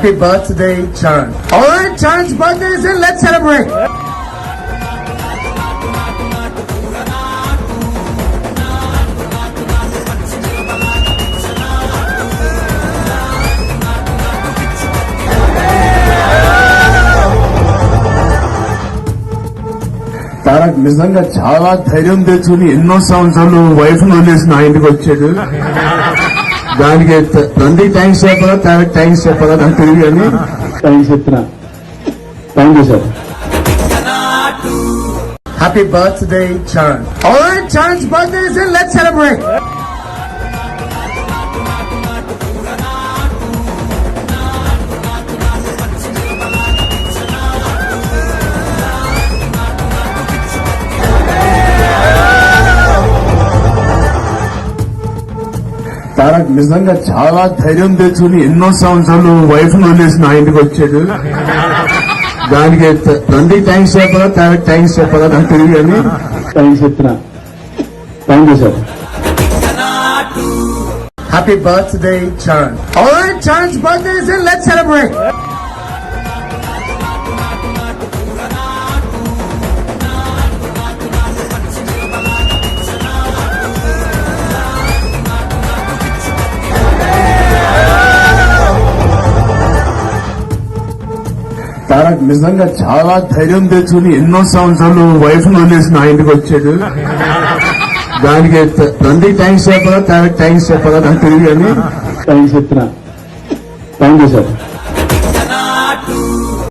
Happy birthday, Charan. Alright, Charan's birthday is in. Let's celebrate. Tarak నిజంగా చాలా ధైర్యం తెచ్చుకుని ఎన్నో సంవత్సరాలు వైఫ్ వదిలేసి నా ఇంటికి వచ్చాడు దానికి తండ్రి థ్యాంక్స్ చెప్పాలా తారక్ థ్యాంక్స్ చెప్పాలా నాకు తెలియదు కానీ థ్యాంక్స్ చెప్తున్నా thank you sir Happy birthday, Charan. Alright, Charan's birthday is in. Tarak నిజంగా చాలా ధైర్యం తెచ్చుకుని ఎన్నో సంవత్సరాలు వైఫ్ వదిలేసి నా ఇంటికి వచ్చాడు. దానికి తండ్రి థ్యాంక్స్ చెప్పాలా తారక్ థ్యాంక్స్ చెప్పాలా నాకు తెలియదు కానీ. థ్యాంక్స్ చెప్తున్నా thank you sir birthday, Charan. Alright, Charan's birthday is in. చాలా నిజంగా చాలా ధైర్యం తెచ్చుకుని ఎన్నో సంవత్సరాలు వైఫ్ వదిలేసి నా ఇంటికి వచ్చాడు. దానికి తండ్రి థ్యాంక్స్ చెప్పాలా తారక్ థ్యాంక్స్ చెప్పాలా నాకు తెలియదు అని థ్యాంక్స్ చెప్తున్నా థ్యాంక్ యూ సార్